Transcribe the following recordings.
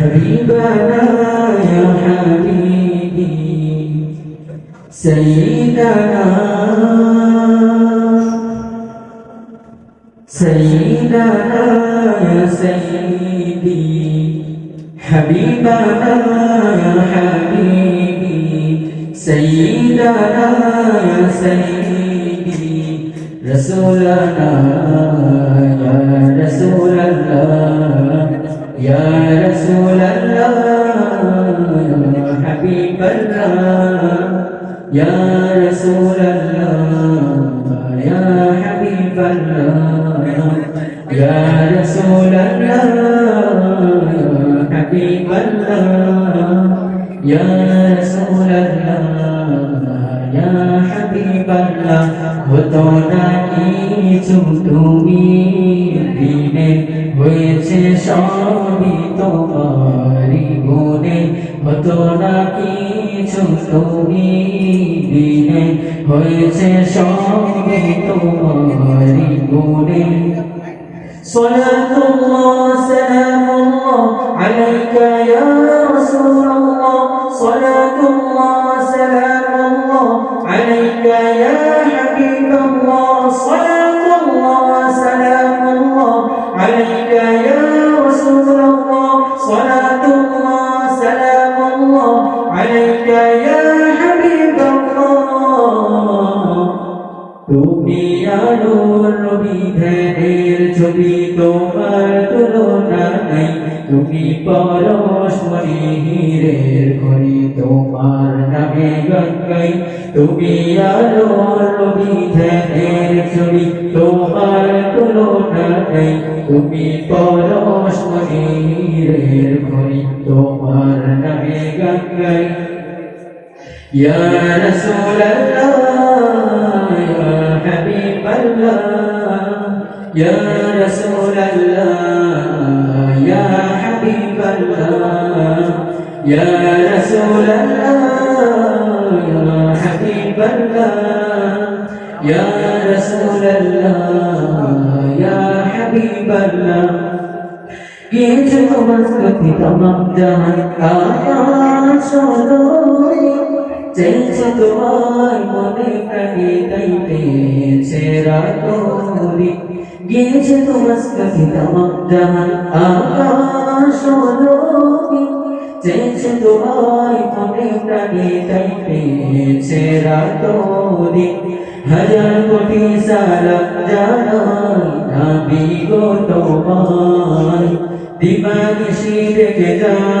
حبيبنا يا حبيبي سيدنا سيدنا يا سيدي حبيبنا يا حبيبي سيدنا يا سيدي رسولنا يا يا رسول الله يا حبيب الله يا رسول الله يا حبيب الله يا رسول الله يا حبيب الله وطنا كي تمتمين দিনে হয়েছে সবই তোমারি গুণে হতো না কিছু তুমি দিনে হয়েছে সবই তোমারি গুণে صلاة الله سلام الله عليك يا رسول الله صلاة الله তুমি আলোর নবীধের ছবি, তোমার তুলনা নাই। তুমি পরমশ্বরী হীরের খনি, তোমার নামে গঙ্গাই। তুমি আলোর নবীধের ছবি, তোমার তুলনা নাই। তুমি পরমশ্বরী হীরের খনি, তোমার নামে গঙ্গাই। ইয়া রাসূলুল্লাহ الله يا رسول الله يا حبيب الله يا رسول الله يا حبيب الله يا رسول الله يا حبيب الله গিয়েছে তোমার প্রতি তমাম জাহান আকাশ চেয়েছে তোমার মনে প্রাণে তাই পেয়েছে রাতরি গিয়েছে তোমার প্রতি তমাম জাহান আকাশ চেয়েছে তোমার মনে প্রাণে তাই পেয়েছে রাতরি হাজার কোটি সালাম জানাই নাবি গো তোমার দিবানিশি রেখে যাই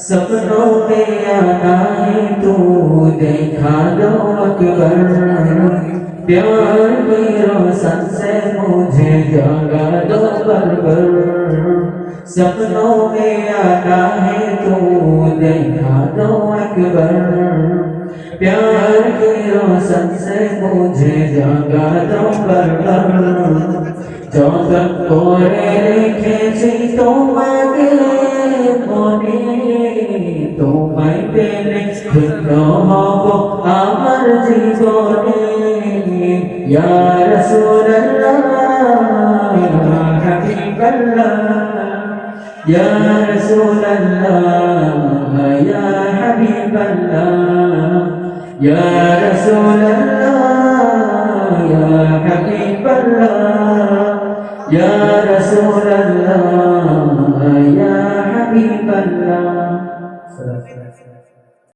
सपनों पे आना है तू देखा दो अकबर। प्यार मेरा सबसे मुझे जागा दो बरबर। सपनों पे आना है तू देखा दो अकबर। प्यार मेरा सबसे मुझे जागा दो बरबर। जो तक कोरे खेची तो ইয়া রাসূলুল্লাহ ইয়া হাবিবাল্লাহ ইয়া রাসূলুল্লাহ ইয়া হাবিবাল্লাহ ইয়া রাসূলুল্লাহ ইয়া হাবিবাল্লাহ ইয়া